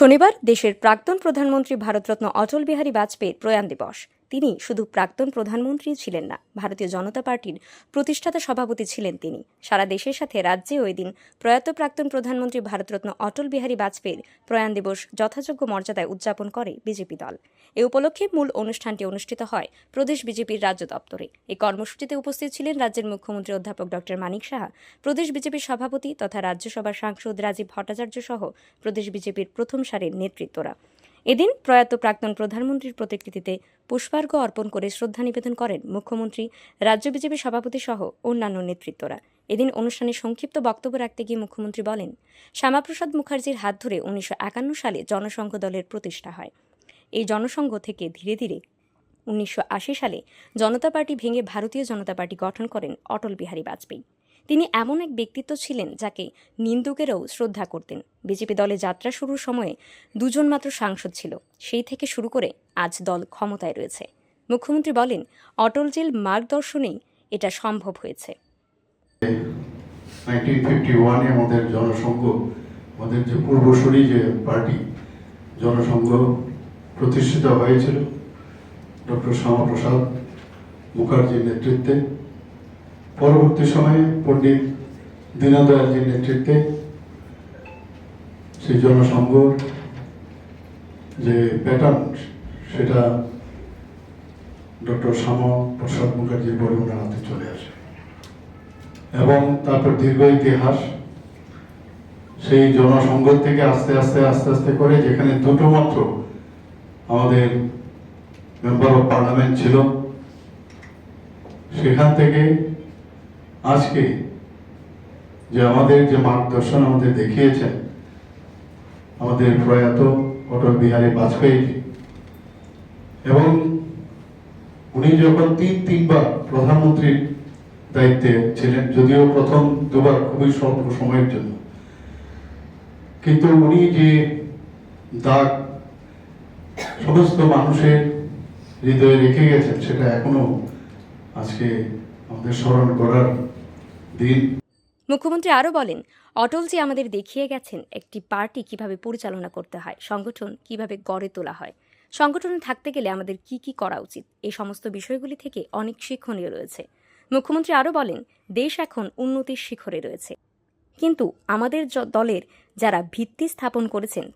শনিবার দেশের প্রাক্তন প্রধানমন্ত্রী ভারতরত্ন অটল বিহারী বাজপেয়ীর প্রয়াণ দিবস। তিনি শুধু প্রাক্তন প্রধানমন্ত্রী ছিলেন না, ভারতীয় জনতা পার্টির প্রতিষ্ঠাতা সভাপতি ছিলেন তিনি। সারা দেশের সাথে রাজ্যে ওই দিন প্রয়াত প্রাক্তন প্রধানমন্ত্রী ভারতরত্ন অটল বিহারী বাজপেয়ীর প্রয়াণ দিবস যথাযোগ্য মর্যাদায় উদযাপন করে বিজেপি দল। এ উপলক্ষে মূল অনুষ্ঠানটি অনুষ্ঠিত হয় প্রদেশ বিজেপির রাজ্য দপ্তরে। এই কর্মসূচিতে উপস্থিত ছিলেন রাজ্যের মুখ্যমন্ত্রী অধ্যাপক ডক্টর মানিক সাহা, প্রদেশ বিজেপির সভাপতি তথা রাজ্যসভার সাংসদ রাজীব ভট্টাচার্য সহ প্রদেশ বিজেপির প্রথম সারির নেতৃত্বরা। এদিন প্রয়াত প্রাক্তন প্রধানমন্ত্রীর প্রতিকৃতিতে পুষ্পার্ঘ্য অর্পণ করে শ্রদ্ধা নিবেদন করেন মুখ্যমন্ত্রী, রাজ্য বিজেপি সভাপতি সহ অন্যান্য নেতৃত্বরা। এদিন অনুষ্ঠানে সংক্ষিপ্ত বক্তব্য রাখতে গিয়ে মুখ্যমন্ত্রী বলেন, শ্যামাপ্রসাদ মুখার্জির হাত ধরে উনিশশো একান্ন সালে জনসংঘ দলের প্রতিষ্ঠা হয়। এই জনসংঘ থেকে ধীরে ধীরে উনিশশো আশি সালে জনতা পার্টি ভেঙে ভারতীয় জনতা পার্টি গঠন করেন অটল বিহারী বাজপেয়ী। তিনি এমন এক ব্যক্তিত্ব ছিলেন যাকে নিন্দুকেরও শ্রদ্ধা করতেন। বিজেপি দলে যাত্রা শুরুর সময়ে দুজন মাত্র সাংসদ ছিল। সেই থেকে শুরু করে আজ দল ক্ষমতায় রয়েছে। মুখ্যমন্ত্রী বলেন অটলজির মার্গদর্শনেই এটা সম্ভব হয়েছে। আমাদের জনসংঘ, আমাদের যে যে পার্টি, জনসংঘ প্রতিষ্ঠিত হয়েছিল। ডক্টর শ্যামাপ্রসাদ মুখার্জির নেতৃত্বে। পরবর্তী সময়ে পণ্ডিত দীনদয়ালজির নেতৃত্বে সেই জনসংঘ যে প্যাটার্ন সেটা ডক্টর শ্যামাপ্রসাদ মুখার্জির পরে ওনার হাতে চলে আসে। এবং তারপর দীর্ঘ ইতিহাস, সেই জনসংঘ থেকে আস্তে আস্তে আস্তে আস্তে করে যেখানে দুটো মাত্র আমাদের মেম্বার অফ পার্লামেন্ট ছিল, সেখান থেকে আজকে যে আমাদের যে মার্গদর্শন আমাদের দেখিয়েছেন, আমাদের প্রয়াত অটল বিহারী বাজপেয়ী এবং উনি যখন তিন, তিনবার প্রধানমন্ত্রীর দায়িত্বে ছিলেন, যদিও প্রথম দুবার খুবই স্বল্প সময়ের জন্য, কিন্তু উনি যে দাগ সমস্ত মানুষের হৃদয়ে রেখে গেছেন, সেটা এখনও আজকে আমাদের স্মরণ করার মুখ্যমন্ত্রী আরও বলেন অটলজি আমাদের দেখিয়ে গেছেন একটি পার্টি কীভাবে পরিচালনা করতে হয়, সংগঠন কীভাবে গড়ে তোলা হয়, সংগঠনে থাকতে গেলে আমাদের কি কি করা উচিত, এই সমস্ত বিষয়গুলি থেকে অনেক শিক্ষণীয় রয়েছে। মুখ্যমন্ত্রী আরও বলেন, দেশ এখন উন্নতির শিখরে রয়েছে। কিন্তু আমাদের দলের যারা ভিত্তি স্থাপন করেছেন,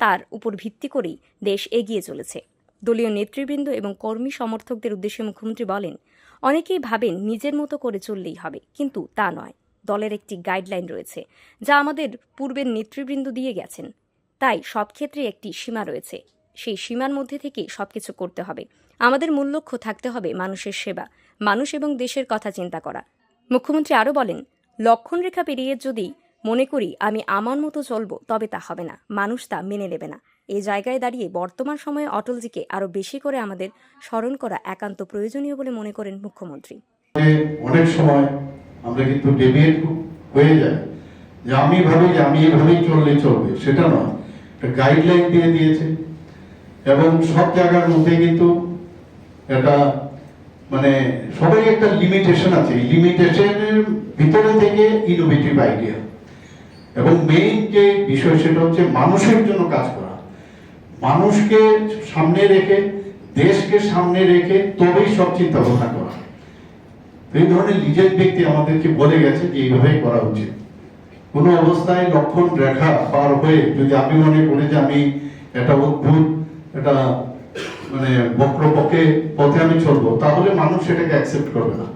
তার উপর ভিত্তি করেই দেশ এগিয়ে চলেছে। দলীয় নেতৃবৃন্দ এবং কর্মী সমর্থকদের উদ্দেশ্যে মুখ্যমন্ত্রী বলেন অনেকেই ভাবেন নিজের মতো করে চললেই হবে, কিন্তু তা নয়। দলের একটি গাইডলাইন রয়েছে, যা আমাদের পূর্বের নেতৃবৃন্দ দিয়ে গেছেন। তাই সব ক্ষেত্রে একটি সীমা রয়েছে। সেই সীমার মধ্যে থেকে সবকিছু করতে হবে। আমাদের মূল লক্ষ্য থাকতে হবে মানুষের সেবা, মানুষ এবং দেশের কথা চিন্তা করা। মুখ্যমন্ত্রী আরও বলেন লক্ষণ রেখা পেরিয়ে যদি মনে করি আমি আমার মতো চলবো, তবে তা হবে না। মানুষ তা মেনে নেবে না। এই জায়গায় দাঁড়িয়ে বর্তমান সময়ে অটলজিকে আরও বেশি করে আমাদের স্মরণ করা একান্ত প্রয়োজনীয় বলে মনে করেন মুখ্যমন্ত্রী। অনেক সময় আমরা কিন্তু ডেভিয়েট হয়ে যাই যে আমি ভাবি যে আমি এভাবেই চললে চলবে, সেটা নয়। একটা গাইডলাইন দিয়ে দিয়েছে এবং সব জায়গার মধ্যে কিন্তু এটা মানে সবাই একটা লিমিটেশন আছে। এই লিমিটেশনের ভিতরে থেকে ইনোভেটিভ আইডিয়া এবং মেইন যে বিষয় সেটা হচ্ছে মানুষের জন্য কাজ করা। মানুষকে সামনে রেখে, দেশকে সামনে রেখে তবেই সব চিন্তা ভাবনা করা এই ধরনের নিজের ব্যক্তি আমাদেরকে বলে গেছে যে এইভাবেই করা উচিত। কোনো অবস্থায় লক্ষণ রেখা পার হয়ে যদি আমি মনে করি যে আমি একটা অদ্ভুত, একটা মানে বক্র পক্ষে পথে আমি চলবো, তাহলে মানুষ সেটাকে অ্যাকসেপ্ট করবে না।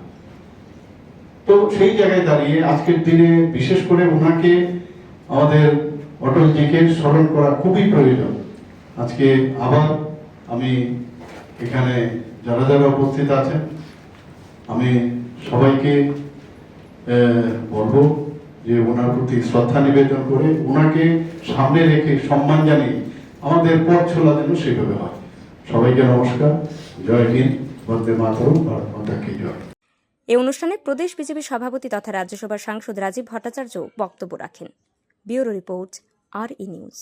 তো সেই জায়গায় দাঁড়িয়ে আজকের দিনে বিশেষ করে ওনাকে আমাদের অটলজিকে স্মরণ করা খুবই প্রয়োজন। আজকে আবার আমি এখানে যারা যারা উপস্থিত আছেন, আমি সবাইকে বলব যে ওনার প্রতি শ্রদ্ধা নিবেদন করে ওনাকে সামনে রেখে সম্মান জানিয়ে আমাদের পথ ছোলা যেন সেভাবে হয়। সবাইকে নমস্কার, জয় হিন্দ, বন্দে মাতরম, ভারত জয়। এই অনুষ্ঠানে প্রদেশ বিজেপি সভাপতি তথা রাজ্যসভার সাংসদ রাজীব ভট্টাচার্য বক্তব্য রাখেন। Bureau report R E news.